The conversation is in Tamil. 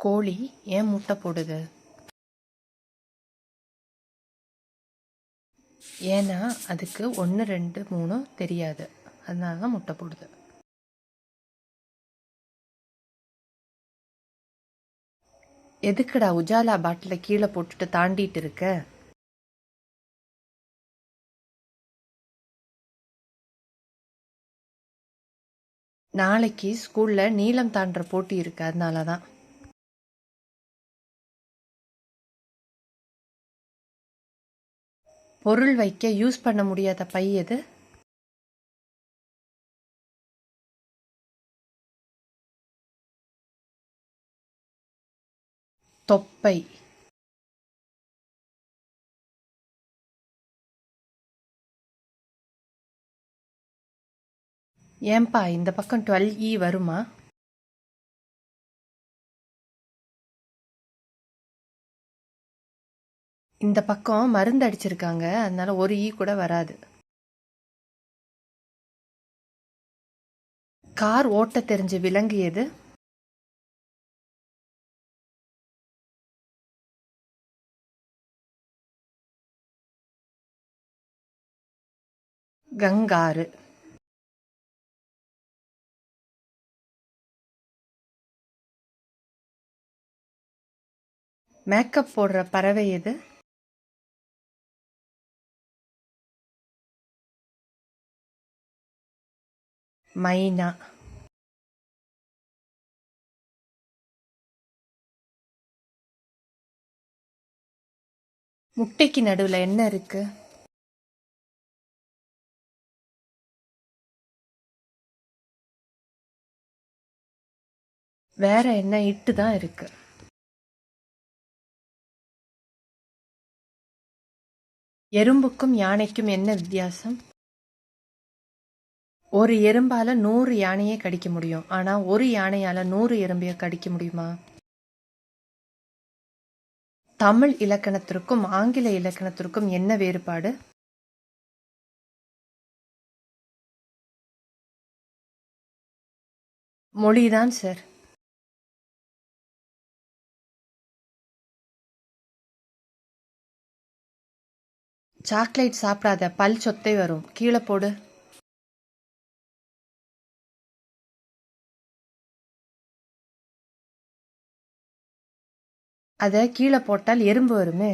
கோழி ஏன் முட்டை போடுது? ஏன்னா அதுக்கு ஒன்று ரெண்டு மூணு தெரியாது. அதனால தான் முட்டை போடுது. எதுக்குடா உஜாலா பாட்டில கீழே போட்டுட்டு தாண்டிட்டு இருக்க? நாளைக்கு ஸ்கூல்ல நீளம் தாண்டுற போட்டி இருக்கு. அதனால தான். பொருள் வைக்க யூஸ் பண்ண முடியாத பை எது? தொப்பை. ஏன்பா இந்த பக்கம் டுவெல் இ e வருமா? இந்த பக்கம் மருந்து அடிச்சிருக்காங்க. அதனால ஒரு ஈ கூட வராது. கார் ஓட்ட தெரிஞ்ச விலங்கு எது கங்காரு. மேக்கப் போடுற பறவை எது? மைனா. முட்டைக்கு நடுவில் என்ன இருக்கு? வேற என்ன இட்டு தான் இருக்கு? எறும்புக்கும் யானைக்கும் என்ன வித்தியாசம்? ஒரு எறும்பால நூறு யானையை கடிக்க முடியும். ஆனா ஒரு யானையால நூறு எறும்பைய கடிக்க முடியுமா? தமிழ் இலக்கணத்திற்கும் ஆங்கில இலக்கணத்திற்கும் என்ன வேறுபாடு? மொழிதான் சார். சாக்லேட் சாப்பிடாத பல் சொத்தை வரும். கீழே போடு. அத கீழே போட்டால் எறும்பு வருமே?